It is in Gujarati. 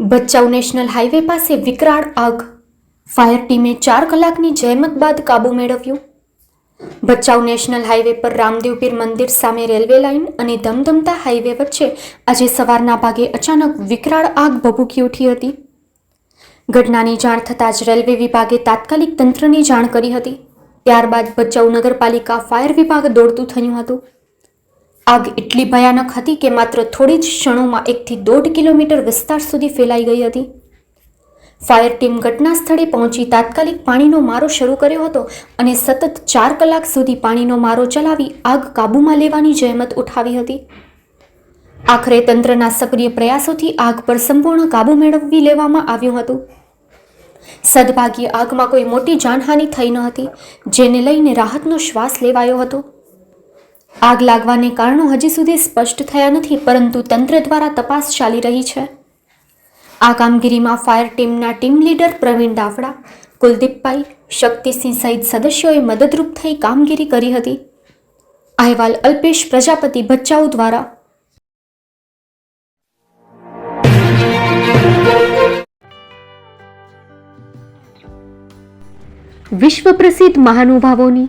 ભચાઉ નેશનલ હાઈવે પાસે વિકરાળ આગ. ફાયર ટીમે ચાર કલાકની જહેમત બાદ કાબુ મેળવ્યો. ભચાઉ નેશનલ હાઈવે પર રામદેવપીર મંદિર સામે રેલવે લાઇન અને ધમધમતા હાઈવે વચ્ચે આજે સવારના ભાગે અચાનક વિકરાળ આગ ભભૂકી ઉઠી હતી. ઘટનાની જાણ થતાં જ રેલવે વિભાગે તાત્કાલિક તંત્રની જાણ કરી હતી. ત્યારબાદ ભચાઉ નગરપાલિકા ફાયર વિભાગ દોડતું થયું હતું. આગ એટલી ભયાનક હતી કે માત્ર થોડી જ ક્ષણોમાં એકથી દોઢ કિલોમીટર વિસ્તાર સુધી ફેલાઈ ગઈ હતી. ફાયર ટીમ ઘટના સ્થળે પહોંચી તાત્કાલિક પાણીનો મારો શરૂ કર્યો હતો અને સતત ચાર કલાક સુધી પાણીનો મારો ચલાવી આગ કાબૂમાં લેવાની જહેમત ઉઠાવી હતી. આખરે તંત્રના સક્રિય પ્રયાસોથી આગ પર સંપૂર્ણ કાબૂ મેળવી લેવામાં આવ્યું હતું. સદભાગ્યે આગમાં કોઈ મોટી જાનહાનિ થઈ ન હતી, જેને લઈને રાહતનો શ્વાસ લેવાયો હતો. આગ લાગવાને કારણો હજી સુધી સ્પષ્ટ થયા નથી, પરંતુ તંત્ર દ્વારા તપાસ ચાલી રહી છે. આ કામગીરીમાં ફાયર ટીમના ટીમ લીડર પ્રવીણ દાફડા, કુલદીપભાઈ, શક્તિસિંહ સહિત સદસ્યોએ મદદરૂપ થઈ કામગીરી કરી હતી. અહેવાલ અલ્પેશ પ્રજાપતિ ભચ્ચાઉ દ્વારા. વિશ્વ પ્રસિદ્ધ મહાનુભાવોની